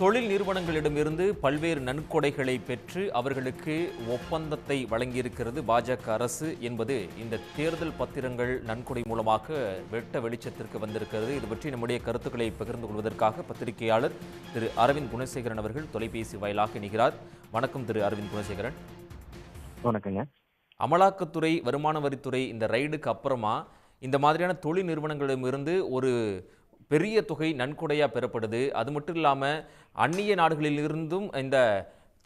தொழில் நிறுவனங்களிடமிருந்து பல்வேறு நன்கொடைகளை பெற்று அவர்களுக்கு ஒப்பந்தத்தை வழங்கியிருக்கிறது பாஜக அரசு என்பது இந்த தேர்தல் பத்திரங்கள் நன்கொடை மூலமாக வெட்ட வெளிச்சத்திற்கு வந்திருக்கிறது. இது பற்றி நம்முடைய கருத்துக்களை பகிர்ந்து கொள்வதற்காக பத்திரிகையாளர் திரு அரவிந்த் குணசேகரன் அவர்கள் தொலைபேசி வாயிலாக இணைகிறார். வணக்கம் திரு அரவிந்த் குணசேகரன். வணக்கங்க. அமலாக்கத்துறை வருமான வரித்துறை இந்த ரைடுக்கு அப்புறமா இந்த மாதிரியான தொழில் நிறுவனங்களிடமிருந்து ஒரு பெரிய தொகை நன்கொடையா பெறப்படுது. அது மட்டும் இல்லாம அந்நிய நாடுகளிலிருந்தும் இந்த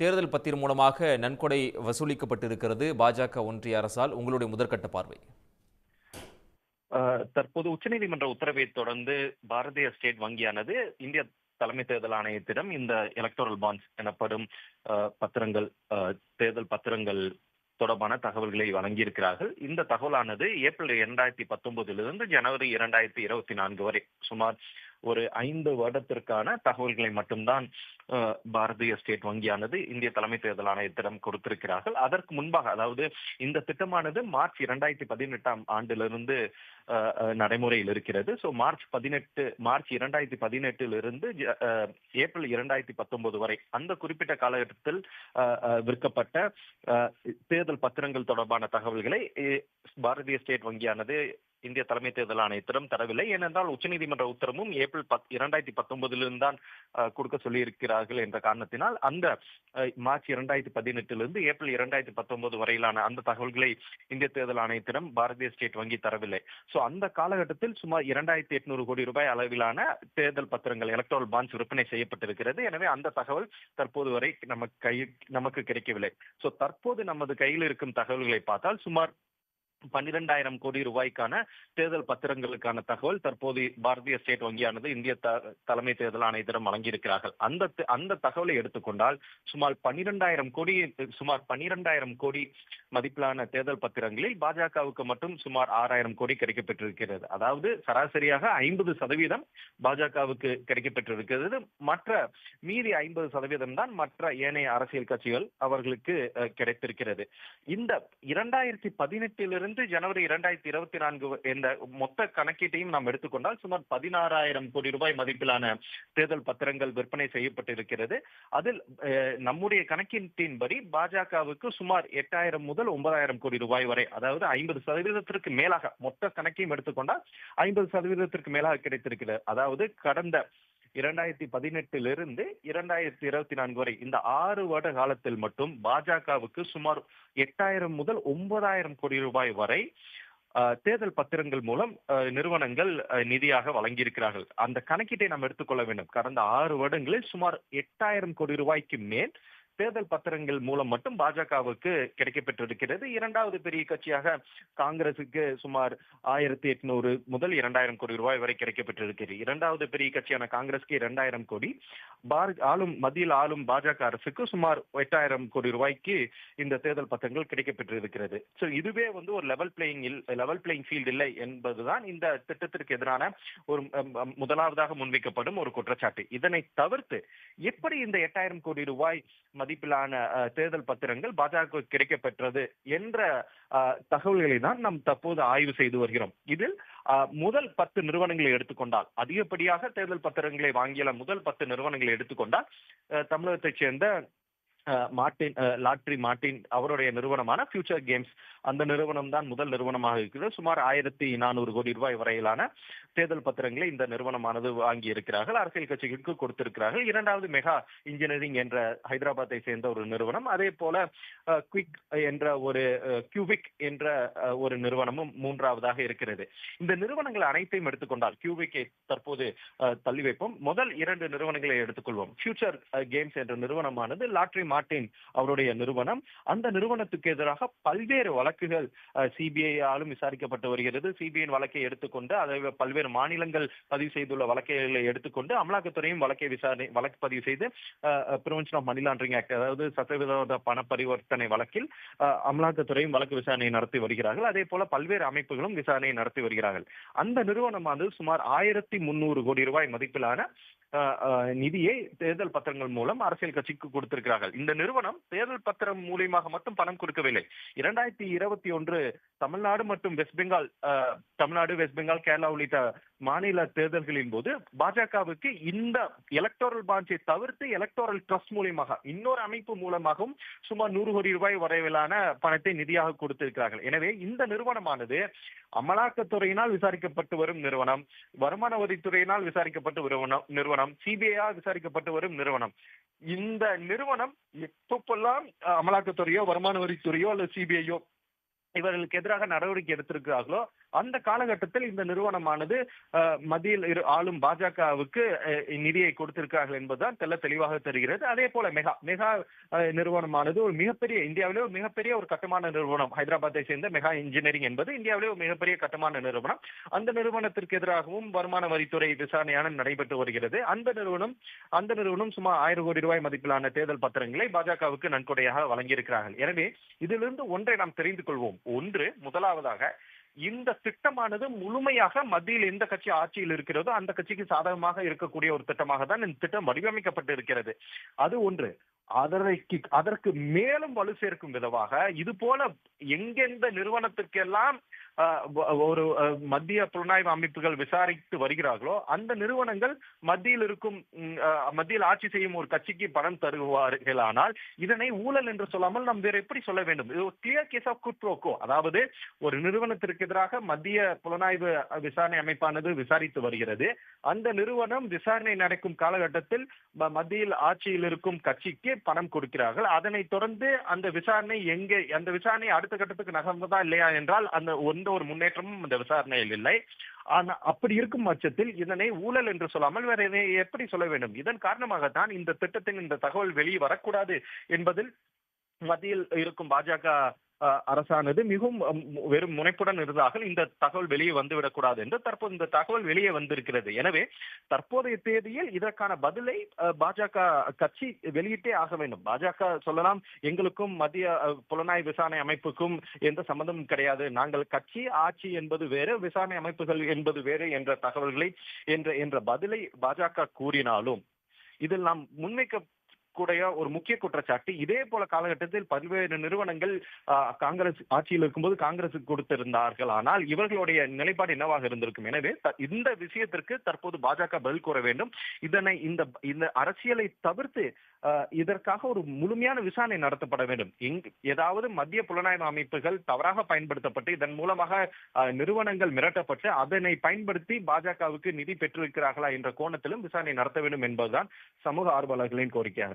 தேர்தல் பத்திரம் மூலமாக நன்கொடை வசூலிக்கப்பட்டிருக்கிறது பாஜக ஒன்றிய அரசால். உங்களுடைய முதற்கட்ட பார்வை. தற்போது உச்சநீதிமன்ற உத்தரவை தொடர்ந்து பாரதிய ஸ்டேட் வங்கியானது இந்திய தலைமை தேர்தல் ஆணையத்திடம் இந்த எலக்டோரல் பாண்ட்ஸ் எனப்படும் பத்திரங்கள் தேர்தல் பத்திரங்கள் தொடர்பான தகவல்களை வழங்கியிருக்கிறார்கள். இந்த தகவலானது ஏப்ரல் இரண்டாயிரத்தி பத்தொன்பதிலிருந்து ஜனவரி இரண்டாயிரத்தி இருபத்தி நான்கு வரை சுமார் ஒரு ஐந்து வருடத்திற்கான தகவல்களை மட்டும்தான் பாரதிய ஸ்டேட் வங்கியானது இந்திய தலைமை தேர்தல் ஆணையத்திடம் கொடுத்திருக்கிறார்கள். அதற்கு முன்பாக அதாவது இந்த திட்டமானது மார்ச் இரண்டாயிரத்தி பதினெட்டாம் ஆண்டிலிருந்து நடைமுறையில் இருக்கிறது. ஸோ மார்ச் பதினெட்டு மார்ச் இரண்டாயிரத்தி பதினெட்டிலிருந்து ஏப்ரல் இரண்டாயிரத்தி பத்தொன்பது வரை அந்த குறிப்பிட்ட காலகட்டத்தில் விற்கப்பட்ட தேர்தல் பத்திரங்கள் தொடர்பான தகவல்களை பாரதிய ஸ்டேட் வங்கியானது இந்திய தலைமை தேர்தல் ஆணையத்திடம் தரவில்லை. ஏனென்றால் உச்சநீதிமன்ற உத்தரவும் ஏப்ரல் பத் இரண்டாயிரத்தி பத்தொன்பதிலிருந்து தான் கொடுக்க சொல்லியிருக்கிறார்கள் என்ற காரணத்தினால் அந்த மார்ச் இரண்டாயிரத்தி பதினெட்டிலிருந்து ஏப்ரல் இரண்டாயிரத்தி பத்தொன்பது வரையிலான அந்த தகவல்களை இந்திய தேர்தல் ஆணையத்திடம் பாரதிய ஸ்டேட் வங்கி தரவில்லை. சோ அந்த காலகட்டத்தில் சுமார் இரண்டாயிரத்தி எட்நூறு கோடி ரூபாய் அளவிலான தேர்தல் பத்திரங்கள் எலக்ட்ரல் பாண்ட்ஸ் விற்பனை செய்யப்பட்டிருக்கிறது. எனவே அந்த தகவல் தற்போது வரை நமக்கு கை நமக்கு கிடைக்கவில்லை. சோ தற்போது நமது கையில் இருக்கும் தகவல்களை பார்த்தால் சுமார் பன்னிரெண்டாயிரம் கோடி ரூபாய்க்கான தேர்தல் பத்திரங்களுக்கான தகவல் தற்போது பாரதிய ஸ்டேட் வங்கியானது இந்திய தலைமை தேர்தல் ஆணையத்திடம் வழங்கியிருக்கிறார்கள். அந்த அந்த தகவலை எடுத்துக்கொண்டால் சுமார் பன்னிரெண்டாயிரம் கோடி சுமார் பன்னிரெண்டாயிரம் கோடி மதிப்பிலான தேர்தல் பத்திரங்களில் பாஜகவுக்கு மட்டும் சுமார் ஆறாயிரம் கோடி கிடைக்கப்பெற்றிருக்கிறது. அதாவது சராசரியாக ஐம்பது சதவீதம் பாஜகவுக்கு கிடைக்கப்பெற்றிருக்கிறது. மற்ற மீதி ஐம்பது சதவீதம் தான் மற்ற ஏனைய அரசியல் கட்சிகள் அவர்களுக்கு கிடைத்திருக்கிறது. இந்த இரண்டாயிரத்தி பதினெட்டிலிருந்து ஜனவரி இரண்டாயிரத்தி இருபத்தி நான்கு என்ற மொத்த கணக்கீட்டையும் நாம் எடுத்துக்கொண்டால் சுமார் பதினாறாயிரம் கோடி ரூபாய் மதிப்பிலான தேர்தல் பத்திரங்கள் விற்பனை செய்யப்பட்டிருக்கிறது. அதில் நம்முடைய கணக்கீட்டின்படி பாஜகவுக்கு சுமார் எட்டாயிரம் முதல் ஒன்பதாயிரம் கோடி ரூபாய் வரை அதாவது ஐம்பது சதவீதத்திற்கு மேலாக மொத்த கணக்கையும் எடுத்துக்கொண்டால் ஐம்பது சதவீதத்திற்கு மேலாக கிடைத்திருக்கிறது. அதாவது கடந்த இரண்டாயிரத்தி பதினெட்டிலிருந்து இரண்டாயிரத்தி இருபத்தி நான்கு வரை இந்த ஆறு வருட காலத்தில் மட்டும் பாஜகவுக்கு சுமார் எட்டாயிரம் முதல் ஒன்பதாயிரம் கோடி ரூபாய் வரை தேர்தல் பத்திரங்கள் மூலம் அஹ், நிறுவனங்கள் நிதியாக வழங்கியிருக்கிறார்கள். அந்த கணக்கீட்டை நாம் எடுத்துக்கொள்ள வேண்டும். கடந்த ஆறு வருடங்களில் சுமார் எட்டாயிரம் கோடி ரூபாய்க்கு மேல் தேர்தல் பத்திரங்கள் மூலம் மட்டும் பாஜகவுக்கு கிடைக்கப்பெற்றிருக்கிறது. இரண்டாவது பெரிய கட்சியாக காங்கிரசுக்கு சுமார் ஆயிரத்தி எட்நூறு முதல் இரண்டாயிரம் கோடி ரூபாய் வரை கிடைக்கப்பெற்றிருக்கிறது. இரண்டாவது பெரிய கட்சியான காங்கிரஸ்க்கு இரண்டாயிரம் கோடி. பார் ஆளும் மத்தியில் ஆளும் பாஜக அரசுக்கு சுமார் எட்டாயிரம் கோடி ரூபாய்க்கு இந்த தேர்தல் பத்திரங்கள் கிடைக்கப்பெற்றிருக்கிறது. ஸோ இதுவே வந்து ஒரு level playing level playing field இல்லை என்பதுதான் இந்த திட்டத்திற்கு எதிரான ஒரு முதலாவதாக முன்வைக்கப்படும் ஒரு குற்றச்சாட்டு. இதனை தவிர்த்து எப்படி இந்த எட்டாயிரம் கோடி ரூபாய் மதிப்பிலான தேர்தல் பத்திரங்கள் பாஜக கிடைக்கப்பெற்றது என்ற தகவல்களை தான் நாம் தற்போது ஆய்வு செய்து வருகிறோம். இதில் முதல் பத்து நிறுவனங்களை எடுத்துக்கொண்டால் அதிகப்படியாக தேர்தல் பத்திரங்களை வாங்கிய முதல் பத்து நிறுவனங்களை எடுத்துக்கொண்டால் தமிழகத்தைச் சேர்ந்த மார்டின் லாட்ரி மார்டின் அவருடைய நிறுவனமான ஃபியூச்சர் கேம்ஸ் அந்த நிறுவனம் தான் முதல் நிறுவனமாக இருக்கிறது. சுமார் ஆயிரத்தி நானூறு கோடி ரூபாய் வரையிலான தேர்தல் பத்திரங்களை இந்த நிறுவனமானது வாங்கி இருக்கிறார்கள். அரசியல் கட்சிகளுக்கு கொடுத்திருக்கிறார்கள். இரண்டாவது மெகா இன்ஜினியரிங் என்ற ஹைதராபாத்தை சேர்ந்த ஒரு நிறுவனம். அதே போல குவிக் என்ற ஒரு கியூபிக் என்ற ஒரு நிறுவனமும் மூன்றாவதாக இருக்கிறது. இந்த நிறுவனங்கள் அனைத்தையும் எடுத்துக்கொண்டால் கியூபிக்கை தற்போது தள்ளி வைப்போம். முதல் இரண்டு நிறுவனங்களை எடுத்துக்கொள்வோம் ஃபியூச்சர் கேம்ஸ் என்ற நிறுவனமானது லாட்ரி மார்ட்டின் அவருடைய நிறுவனம். அந்த நிறுவனத்துக்கு எதிராக பல்வேறு வழக்குகள் சிபிஐ ஆலும் விசாரிக்கப்பட்டு வருகிறது. சிபிஐயின் வழக்கை எடுத்துக்கொண்டு அதை பல்வேறு மாநிலங்கள் பதிவு செய்துள்ள வழக்குகளை எடுத்துக்கொண்டு அமலாக்கத்துறையும் வழக்கை விசாரணை வழக்கு பதிவு செய்து prevention of money laundering act அதாவது சட்டவிரோத பண பரிவர்த்தனை வழக்கில் அமலாக்கத்துறையும் வழக்கு விசாரணை நடத்தி வருகிறார்கள். அதே போல பல்வேறு அமைப்புகளும் விசாரணை நடத்தி வருகிறார்கள். அந்த நிறுவனமானது சுமார் ஆயிரத்தி முன்னூறு கோடி ரூபாய் மதிப்பிலான நிதியை தேர்தல் பத்திரங்கள் மூலம் அரசியல் கட்சிக்கு கொடுத்திருக்கிறார்கள். இந்த நிறுவனம் தேர்தல் பத்திரம் மூலியமாக மட்டும் பணம் கொடுக்கவில்லை. இரண்டாயிரத்தி இருபத்தி ஒன்று தமிழ்நாடு மற்றும் West Bengal Tamil Nadu West Bengal Kerala உள்ளிட்ட மாநில தேர்தல்களின் போது பாஜகவுக்கு இந்த எலக்டோரல் பாஞ்சை தவிர்த்து எலக்டோரல் ட்ரஸ்ட் மூலியமாக இன்னொரு அமைப்பு மூலமாகவும் சுமார் நூறு கோடி ரூபாய் வரைவிலான பணத்தை நிதியாக கொடுத்திருக்கிறார்கள். எனவே இந்த நிறுவனமானது அமலாக்கத்துறையினால் விசாரிக்கப்பட்டு வரும் நிறுவனம் வருமான வரித்துறையினால் விசாரிக்கப்பட்டு வரும் நிறுவனம் சிபிஐ விசாரிக்கப்பட்டு வரும் நிறுவனம். இந்த நிறுவனம் எப்பப்பெல்லாம் அமலாக்கத்துறையோ வருமான வரித்துறையோ அல்லது சிபிஐயோ இவர்களுக்கு எதிராக நடவடிக்கை எடுத்திருக்கிறார்களோ அந்த காலகட்டத்தில் இந்த நிறுவனமானது மத்தியில் இரு- ஆளும் பாஜகவுக்கு நிதியை கொடுத்திருக்கிறார்கள் என்பதுதான் தெல்ல தெளிவாக தெரிகிறது. அதே போல மெகா மெகா நிறுவனமானது ஒரு மிகப்பெரிய இந்தியாவிலே ஒரு மிகப்பெரிய ஒரு கட்டுமான நிறுவனம். ஹைதராபாத்தை சேர்ந்த மெகா இன்ஜினியரிங் என்பது இந்தியாவிலே ஒரு மிகப்பெரிய கட்டுமான நிறுவனம். அந்த நிறுவனத்திற்கு எதிராகவும் வருமான வரித்துறை விசாரணையான நடைபெற்று வருகிறது. அந்த நிறுவனம் அந்த நிறுவனம் சுமார் ஆயிரம் கோடி ரூபாய் மதிப்பிலான தேர்தல் பத்திரங்களை பாஜகவுக்கு நன்கொடையாக வழங்கியிருக்கிறார்கள். எனவே இதிலிருந்து ஒன்றை நாம் தெரிந்து கொள்வோம். ஒன்று முதலாவதாக இந்த திட்டமானது முழுமையாக மத்தியில் எந்த கட்சி ஆட்சியில் இருக்கிறதோ அந்த கட்சிக்கு சாதகமாக இருக்கக்கூடிய ஒரு திட்டமாக தான் இந்த திட்டம் வடிவமைக்கப்பட்டு இருக்கிறது அது ஒன்று. அதற்கு அதற்கு மேலும் வலு சேர்க்கும் விதமாக இது போல எங்கெந்த நிறுவனத்துக்கெல்லாம் ஒரு மத்திய புலனாய்வு அமைப்புகள் விசாரித்து வருகிறார்களோ அந்த நிறுவனங்கள் மத்தியில் இருக்கும் மத்தியில் ஆட்சி செய்யும் ஒரு கட்சிக்கு பணம் தருவார்களானால் இதனை ஊழல் என்று சொல்லாமல் நாம் வேற எப்படி சொல்ல வேண்டும்? இது ஒரு கிளியர் கேஸ் ஆஃப் குட்ரோக்கோ அதாவது ஒரு நிறுவனத்திற்கு எதிராக மத்திய புலனாய்வு விசாரணை அமைப்பானது விசாரித்து வருகிறது. அந்த நிறுவனம் விசாரணை நடக்கும் காலகட்டத்தில் மத்தியில் ஆட்சியில் இருக்கும் கட்சிக்கு பணம் கொடுக்கிறார்கள். அதனைத் தொடர்ந்து அந்த விசாரணை எங்கே அந்த விசாரணை அடுத்த கட்டத்துக்கு நகர்ந்ததா இல்லையா என்றால் அந்த எந்த ஒரு முன்னேற்றமும் இந்த விசாரணையில் இல்லை. ஆனா அப்படி இருக்கும் பட்சத்தில் இதனை ஊழல் என்று சொல்லாமல் வேற இதை எப்படி சொல்ல வேண்டும்? இதன் காரணமாகத்தான் இந்த திட்டத்தின் இந்த தகவல் வெளியே வரக்கூடாது என்பதில் மத்தியில் இருக்கும் பாஜக அரசானது மிகவும் வெறும் முனைப்புடன் இருந்தார்கள் இந்த தகவல் வெளியே வந்துவிடக்கூடாது என்று தற்போது இந்த தகவல் வெளியே வந்திருக்கிறது. எனவே தற்போதைய தேதியில் இதற்கான பதிலை பாஜக கட்சி வெளியிட்டே ஆக வேண்டும். பாஜக சொல்லலாம் எங்களுக்கும் மத்திய புலனாய் புலனாய்வு விசாரணை அமைப்புக்கும் எந்த சம்பந்தமும் கிடையாது. நாங்கள் கட்சி ஆட்சி என்பது வேறு விசாரணை அமைப்புகள் என்பது வேறு என்ற தகவல்களை என்ற என்ற பதிலை பாஜக கூறினாலும் இதில் நாம் முன்வைக்க கூடிய ஒரு முக்கிய குற்றச்சாட்டு. இதே போல காலகட்டத்தில் பல்வேறு நிறுவனங்கள் காங்கிரஸ் ஆட்சியில் இருக்கும்போது காங்கிரசுக்கு கொடுத்திருந்தார்கள். ஆனால் இவர்களுடைய நிலைப்பாடு என்னவாக இருந்திருக்கும்? எனவே இந்த விஷயத்திற்கு தற்போது பாஜக பதில் கூற வேண்டும். இதனை இந்த இந்த அரசியலை தவிர்த்து ஆஹ், இதற்காக ஒரு முழுமையான விசாரணை நடத்தப்பட வேண்டும். ஏதாவது மத்திய புலனாய்வு அமைப்புகள் தவறாக பயன்படுத்தப்பட்டு இதன் மூலமாக நிறுவனங்கள் மிரட்டப்பட்டு அதனை பயன்படுத்தி பாஜகவுக்கு நிதி பெற்றிருக்கிறார்களா என்ற கோணத்திலும் விசாரணை நடத்த வேண்டும் என்பதுதான் சமூக ஆர்வலர்களின் கோரிக்கையாக